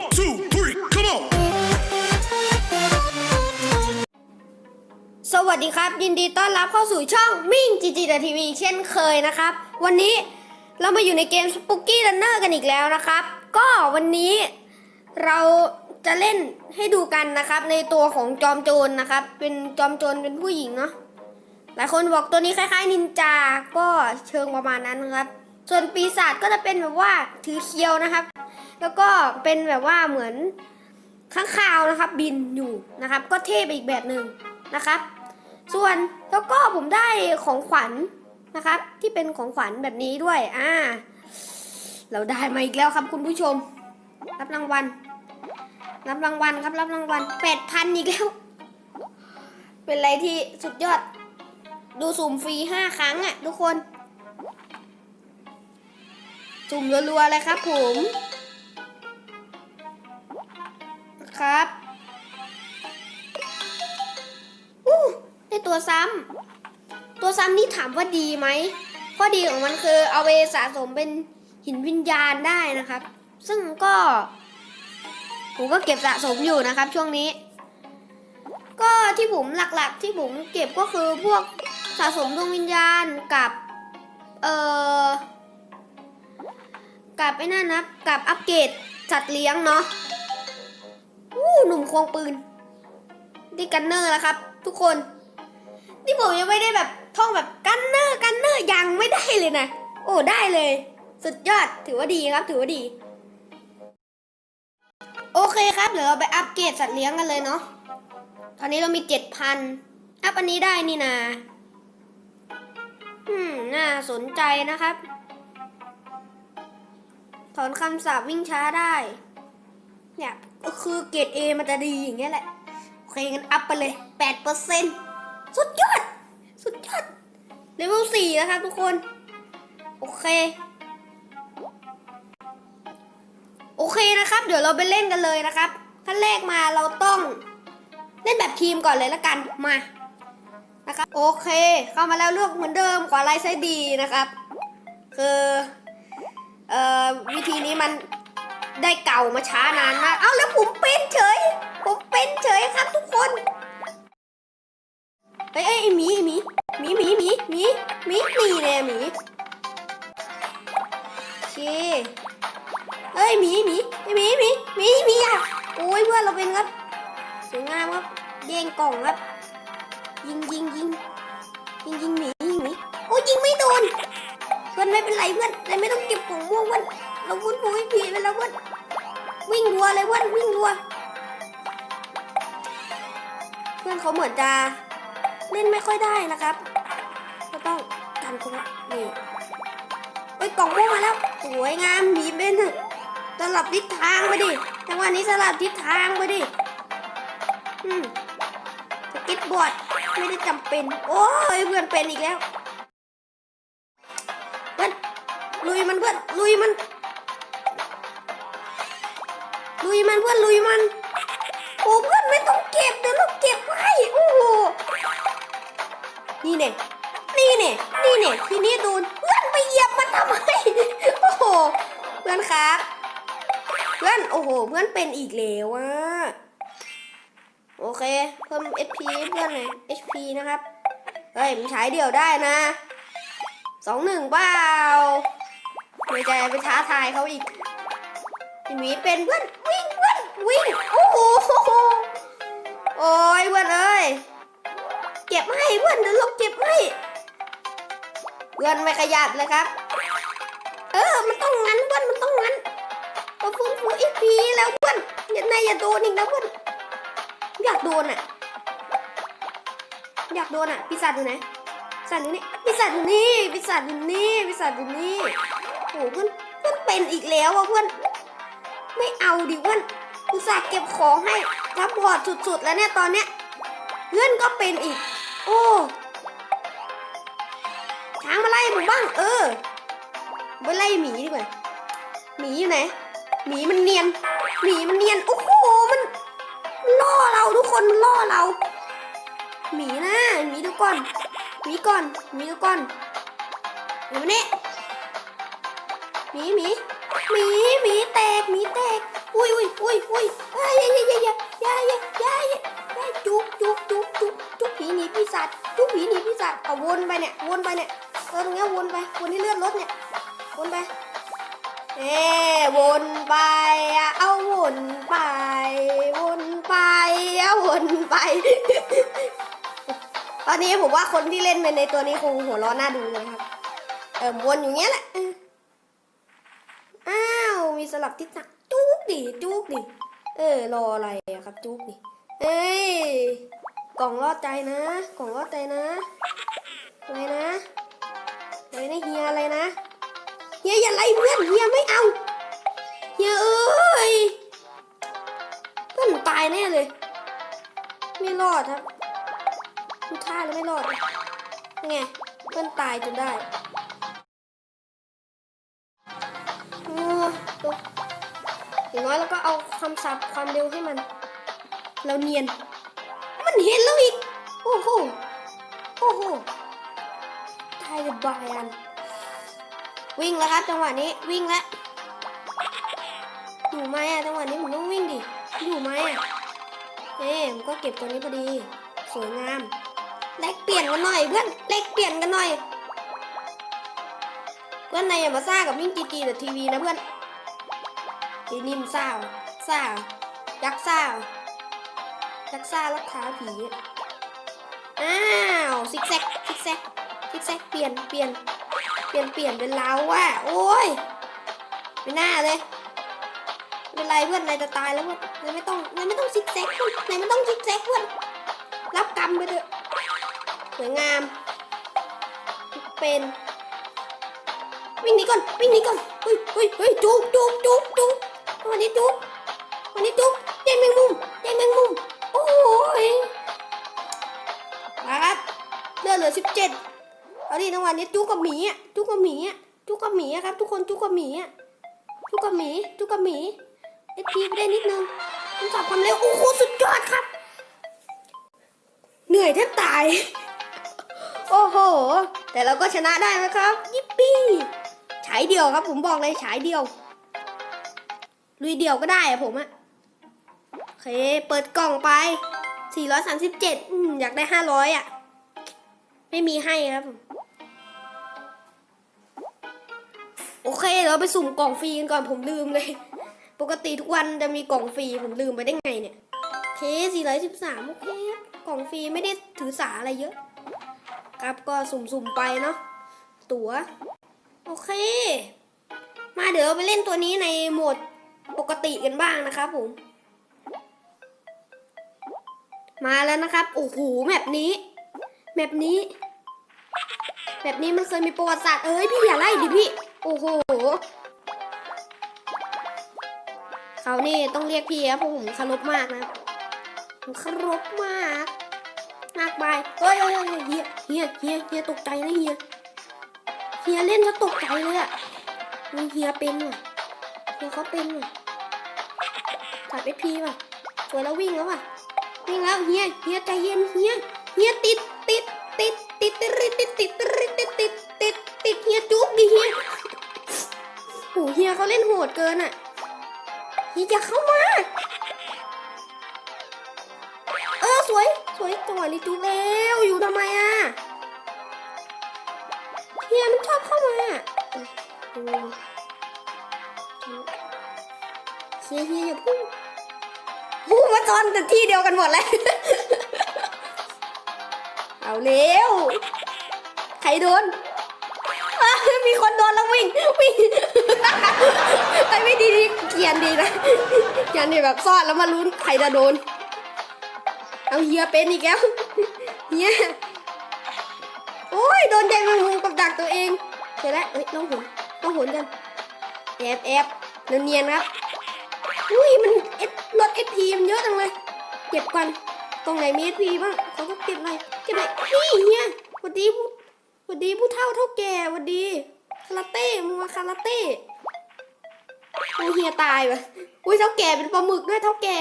One, two, three, come on. สวัสดีครับ ยินดีต้อนรับเข้าสู่ช่องมิ่งจีจีทีวีเช่นเคยนะครับ วันนี้เรามาอยู่ในเกม Spooky Runner กันอีกแล้วนะครับ ก็วันนี้เราจะเล่นให้ดูกันนะครับ ในตัวของจอมโจรนะครับ เป็นจอมโจรเป็นผู้หญิงเนาะหลายคนบอกตัวนี้คล้ายๆนินจาก็เชิงประมาณนั้นนะครับ ส่วนปีศาจก็จะเป็นแบบว่าถือเคียวนะครับ แล้วก็เป็นแบบว่าเหมือนข้างคาวนะครับบินอยู่นะครับ ก็เท่ไปอีกแบบหนึ่งนะครับ ส่วนแล้วก็ผมได้ของขวัญนะครับ ที่เป็นของขวัญแบบนี้ด้วยอ่าเราได้มาอีกแล้วครับคุณผู้ชม รับรางวัลรับรางวัลครับรับรางวัลแปดพันอีกแล้ว เป็นอะไรที่สุดยอด ดูสุ่มฟรีห้าครั้งอะทุกคน สุ่มรัวๆเลยครับผม นะครับอู้ได้ตัวซ้ำตัวซ้ำนี่ถามว่าดีไหมข้อดีของมันคือเอาไปสะสมเป็นหินวิญญาณได้นะครับ ซึ่งก็ ผมก็เก็บสะสมอยู่นะครับ ช่วงนี้ ก็ที่ผมหลักๆ ที่ผมเก็บก็คือพวกสะสมดวงวิญญาณกับ เอ่อกับไอ้นั่นนะกับอัปเกรดสัตว์เลี้ยงเนาะ อู้หนุ่มควงปืนดีกันเนอร์แล้วครับ ทุกคน นี่ผมยังไม่ได้แบบท่องแบบกันเนอร์กันเนอร์ยังไม่ได้เลยนะ โอ้ได้เลย สุดยอดถือว่าดีครับ ถือว่าดี โอเคครับเดี๋ยวเราไปอัปเกรดสัตว์เลี้ยงกันเลยเนาะตอนนี้เรามีเจ็ดพันอัพอันนี้ได้นี่นาอืมน่าสนใจนะครับ ถอนคำสาปวิ่งช้าได้ เนี่ยก็คือเกรด A มันจะดีอย่างเงี้ยแหละ โอเคงั้นอัพไปเลยแปดเปอร์เซ็นสุดยอด สุดยอดเลเวลสี่นะครับทุกคน โอเค โอเคนะครับ เดี๋ยวเราไปเล่นกันเลยนะครับขั้นแรกมาเราต้อง เล่นแบบทีมก่อนเลยละกันมานะครับโอเค เข้ามาแล้วเลือกเหมือนเดิมขวาไลท์ไซด์ดีนะครับ คือเอ่อวิธีนี้มัน ได้เก่ามาช้านานมาก เอาแล้วผมเป็นเฉย ผมเป็นเฉยครับทุกคนเอ้ยเอ้ยไอ้หมีไอ้หมีหมีหมีหมีหมีหมีนี่แน่หมีเคเอ้ยหมีหมีไอ้หมีหมีหมีหมีอะโอ้ยเพื่อนเราเป็นครับสวยงามครับแย่งกล่องครับ ยิงยิงยิงยิงยิงหมียิงหมีโอ้ยยิงไม่โดนเพื่อนไม่เป็นไรเพื่อนแต่ไม่ต้องเก็บของม่วงเพื่อน เราวุ้นปุ้ยผีไปแล้วเพื่นวิ่งรัวเลยเพื่นวิ่งรัวเพื่อนเขาเหมือนจะเล่นไม่ค่อยได้นะครับ ก็ต้องกันเขาไว้นี่เอ้ยกล่องม่วงมาแล้วสวยงามมีเป็นสลับทิศทางไปดิจังหวะนี้สลับทิศทางไปดิอืมสก็ตบอร์ดไม่ได้จำเป็น โอ้ยเพื่อนเป็นอีกแล้วเพื่อนลุยมันเพื่อนลุยมัน ลุยมันเพื่อนลุยมันโอ้เพื่อนไม่ต้องเก็บเดี๋ยวเราเก็บให้โอ้โหนี่เนี่ยนี่เนี่ยนี่เนี่ยทีนี้โดนเพื่อนไปเหยียบมันทำไมโอ้โหเพื่อนครับ เพื่อนโอ้โหเพื่อนเป็นอีกแล้วอะโอเคเพิ่ม HP เพื่อนหน่อย HP นะครับเฮ้ยมันใช้เดี่ยวได้นะสองหนึ่งเปล่าไม่ใจไปท้าทายเขาอีก พี่หมีเป็นเพื่อนวิ่งเพื่อนวิ่งโอ้โหโอ้ยเพื่อนเอ้ยเก็บให้เพื่อนเดี๋ยวเราเก็บให้เพื่อนไม่ขยับเลยครับ เออมันต้องงั้นเพื่อนมันต้องงั้นเราฟื้นฟูอีกทีแล้วเพื่อนอย่านายอย่าโดนอีกนะเพื่อนอยากโดนอะ อยากโดนอะปีศาจอยู่ไหนปีศาจอยู่นี่ปีศาจอยู่นี่ปีศาจอยู่นี่ปีศาจอยู่นี่โอ้โหเพื่อนเพื่อนเป็นอีกแล้วอะเพื่อน ไม่เอาดิเพื่อนอุตส่าห์เก็บของให้ซัพพอร์ตสุดๆ แล้วเนี่ยตอนเนี้ยเพื่อนก็เป็นอีก โอ้ช้างมาไล่ผมบ้าง เออไปไล่หมีดีกว่าหมีอยู่ไหนหมีมันเนียนหมีมันเนียน โอ้โหมันล่อเราทุกคนมันล่อเราหมีนะหมีดูก่อนหมีก่อนหมีดูก่อนเดี๋ยวมานี่หมีหมี มีมีแตกมีแตก อุ้ยอุ้ยอุ้ยอุ้ยอ้ายยายยายยายยายยายยายจุกจุกจุกจุกจุกผีหนีปีศาจจุกผีหนีปีศาจเอาวนไปเนี่ยวนไปเนี่ยเออตรงเงี้ยวนไปวนที่เลือดรถเนี่ยวนไปเออวนไปเอาวนไปวนไปเอาวนไป ตอนนี้ผมว่าคนที่เล่นเป็นในตัวนี้คงหัวร้อนน่าดูเลยครับ เออวนอยู่เงี้ยแหละ สลับทิศทางจุกดิจุกดิเออรออะไรอะครับจุกดิเอ้ยกล่องรอดใจนะกล่องรอดใจนะอะไรนะอะไรนะเฮียอะไรนะเฮียอย่าไล่เพื่อนเฮียไม่เอาเฮียเอ้ยเพื่อนตายแน่เลย ไม่รอดครับดูท่าแล้วไม่รอดไงเพื่อนตายจนได้ อดูอย่างน้อยเราก็เอาคำศัพท์ความเร็วให้มัน เราเนียน มันเห็นแล้วอีก โอ้โห โอ้โหตายเลยบายัน วิ่งแล้วครับจังหวะนี้วิ่งแล้วอยู่ไหมอะจังหวะนี้ผมต้องวิ่งดิ อยู่ไหมอะเอ๊ผมก็เก็บตัวนี้พอดี สวยงามแลกเปลี่ยนกันหน่อยเพื่อนแลกเปลี่ยนกันหน่อย เพื่อนในอย่ามาซ่ากับวิ่งจีจีแต่ทีวีนะเพื่อน ทีนิ่มซ่าว่ะซ่ายักษ์ซ่าว่ะยักษ์ซ่าลักท้าผีอะอ้าวซิกแซกซิกแซกซิกแซกเปลี่ยนเปลี่ยนเปลี่ยนเปลี่ยนเป็นเราว่ะโอ้ยไม่น่าเลยเป็นไรเพื่อนนายจะตายแล้วเพื่อนนายไม่ต้องนายไม่ต้องซิกแซกเพื่อนนายไม่ต้องซิกแซกเพื่อนรับกรรมไปเถอะสวยงามเป็นวิ่งหนีก่อนวิ่งหนีก่อนเฮ้ยเฮ้ยเฮ้ยจุกจุกจุกจุก วันนี้จุ๊กวันนี้จุกแย่งแมงมุมแย่งแมงมุมโอ้ยมาครับเลือดเหลือสิบเจ็ดเอาดิจังวะนี้จุกกับหมีอะจุ๊กกับหมีอะจุ๊กกับหมีครับ ทุกคนจุ๊กกับหมีอะจุ๊กกับหมีจุ๊กกับหมีเอพีไปได้นิดนึงมันจับความเร็วโอ้โหสุดยอดครับ เหนื่อยแทบตาย โอ้โห แต่เราก็ชนะได้นะครับ ยิปปี้ฉายเดียวครับ ผมบอกเลยฉายเดียว ลุยเดี่ยวก็ได้อะผมอะโอเค เปิดกล่องไป 437อืมอยากได้ 500อะไม่มีให้ครับ โอเคเดี๋ยวเราไปสุ่มกล่องฟรีกันก่อนผมลืมเลย ปกติทุกวันจะมีกล่องฟรีผมลืมไปได้ไงเนี่ยโอเค 413 โอเคกล่องฟรีไม่ได้ถือสาอะไรเยอะ ครับก็สุ่มๆไปเนาะตั๋ว โอเค มาเดี๋ยวเราไปเล่นตัวนี้ในโหมด ปกติกันบ้างนะครับผม มาแล้วนะครับ โอ้โหแมปนี้ แมปนี้แบบนี้มันเคยมีประวัติศาสตร์ เอ้ยพี่อย่าไล่ดิพี่ โอ้โหเขานี่ต้องเรียกพี่ครับผมเคารพมากนะผมเคารพมาก มากไปเฮ้ยเฮ้ยเฮ้ยเฮียเฮียเฮียเฮียตกใจนะเฮียเฮียเล่นแล้วตกใจเลยอะมีเฮียเป็นว่ะเฮียเขาเป็นว่ะ ตัดไปพีว่ะสวยแล้ววิ่งแล้วว่ะ วิ่งแล้วเฮียเฮียใจเย็นเฮียเฮียติดติดติดติดติดติดติดติดติดติดติดติดเฮียจุกดิเฮียโหเฮียเขาเล่นโหดเกินอะเฮียอย่าเข้ามา เออสวยสวยจังหวะนี้จุกแล้วอยู่ทำไมอะเฮียมันชอบเข้ามาเออ ฮียเฮียอย่าพูดพูดมาจอนแต่ที่เดียวกันหมดเลยเอาเร็ว ใครโดน มีคนโดนแล้ววิ่งวิ่งไอ้ไม่ดีดีเกียนดีนะเกียนดีแบบซ่อนแล้วมาลุ้นใครจะโดน เอาเฮียเป็นอีกแล้วเฮียโอ้ยโดนแดงแมงมุมกับดักตัวเองเสร็จแล้วเอ้ยน้องหุนน้องหุนกันแอบแอบเนียนๆครับ อุ้ยมันเอสรถเอสพีมันเยอะจังเลยเก็บก่อนตรงไหนมีเอสพีบ้างเขาก็เก็บหน่อยเก็บหน่อยนี่เฮียวัดดีผู้วัดดีผู้เฒ่าเท่าแก่วัดดีคาราเต้มึงมาคาราเต้โอ้เฮียตายวะอุ้ยเท่าแก่เป็นปลาหมึกด้วยเท่าแก่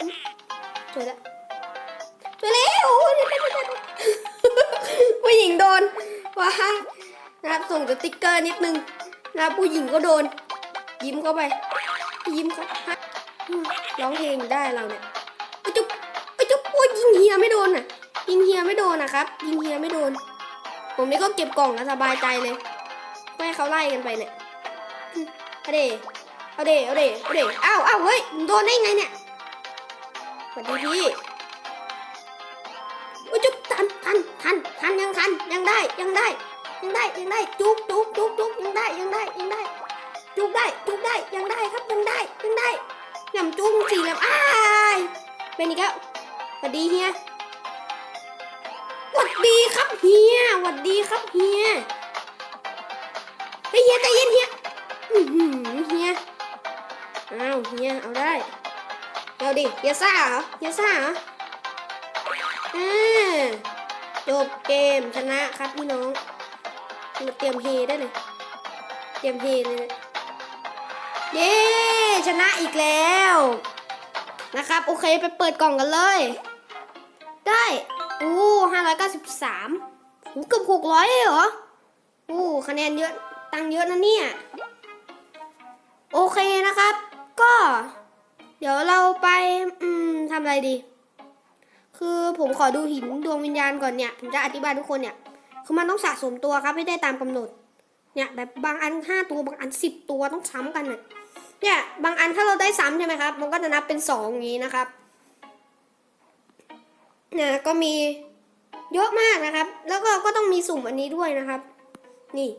อุ๊ยสวยล้วสวยแล้วโอ้ยเดี๋ยวผู้หญิงโดนว้านะครับส่งสติ๊กเกอร์นิดนึงนะครับผู้หญิงก็โดน ยิ้มเข้าไป ยิ้มเขาร้องเพลงได้เราเนี่ยไอ้จุ๊บไอ้จุ๊บโอ้ยิงเฮียไม่โดนอะ ยิงเฮียไม่โดนนะครับ ยิงเฮียไม่โดน ผมนี่ก็เก็บกล่องนะสบายใจเลยไม่ให้เขาไล่กันไปเนี่ยเอาเดเอาเดเอาเดเอาเดอ้าวอ้าวเฮ้ยโดนได้ไงเนี่ยสวัสดีพี่อุ้ยจุ๊บทันทันทันทันยังทันยังได้ยังได้ยังได้ยังได้จุกจุกจุกจุกยังได้ยังได้ยังได้ จุกได้จุกได้ยังได้ครับยังได้ยังได้ยำจุกสี่แล้วอ้ายเป็นอีกแล้วสวัสดีเฮียสวัสดีครับเฮียสวัสดีครับเฮียเฮียใจเย็นเฮียอื้อหือเฮียอ้าวเฮียเอาได้เอาดิเฮียซ่าเหรอเฮียซ่าเหรออ่าจบเกมชนะครับพี่น้องมาเตรียมเฮได้เลย เตรียมเฮเลย เย้ชนะอีกแล้ว นะครับ โอเคไปเปิดกล่องกันเลย ได้อู้ห้าร้อยเก้าสิบสามเกือบหกร้อยเลยเหรออู้คะแนนเยอะตังเยอะนะเนี่ย โอเคนะครับ ก็ เดี๋ยวเราไป อืมทำอะไรดี คือผมขอดูหินดวงวิญญาณก่อนเนี่ย ผมจะอธิบายทุกคนเนี่ย คือมันต้องสะสมตัวครับให้ได้ตามกำหนด เนี่ยแบบบางอันห้าตัวบางอันสิบตัวต้องซ้ำกันเนี่ย เนี่ยบางอันถ้าเราได้ซ้ำใช่ไหมครับ มันก็จะนับเป็นสองอย่างนี้นะครับเนี่ยก็มีเยอะมากนะครับ แล้วก็ก็ต้องมีสุ่มอันนี้ด้วยนะครับ นี่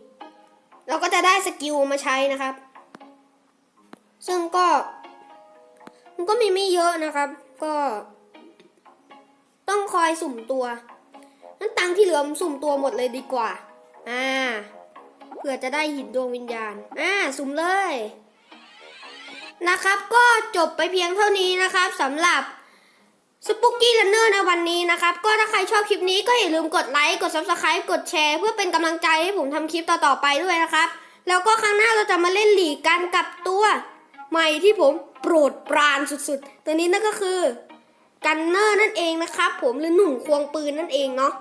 เราก็จะได้สกิลมาใช้นะครับ ซึ่งก็ มันก็มีไม่เยอะนะครับ ก็ ต้องคอยสุ่มตัวนั้นตังที่เหลือมสุ่มตัวหมดเลยดีกว่า อ่าเผื่อจะได้หินดวงวิญญาณ อ่า สุ่มเลย นะครับ ก็จบไปเพียงเท่านี้นะครับสำหรับสปุกกี้ r ันเนอร์ในวันนี้นะครับ ก็ถ้าใครชอบคลิปนี้ก็อย่าลืมกดไลค์กด subscribe กดแชร์ เพื่อเป็นกำลังใจให้ผมทำคลิปต่อๆไปด้วยนะครับ แล้วก็ครั้งหน้าเราจะมาเล่นหลีกกันกับตัว ใหม่ที่ผมโปรดปรานสุดๆ ตัวนี้นั่นก็คือกันเนอร์นั่นเองนะครับ ผมหรือหนุ่มควงปืนนั่นเองเนาะ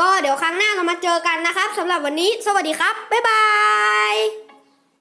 ก็เดี๋ยวครั้งหน้าเรามาเจอกันนะครับสำหรับวันนี้ สวัสดีครับบ๊ายบาย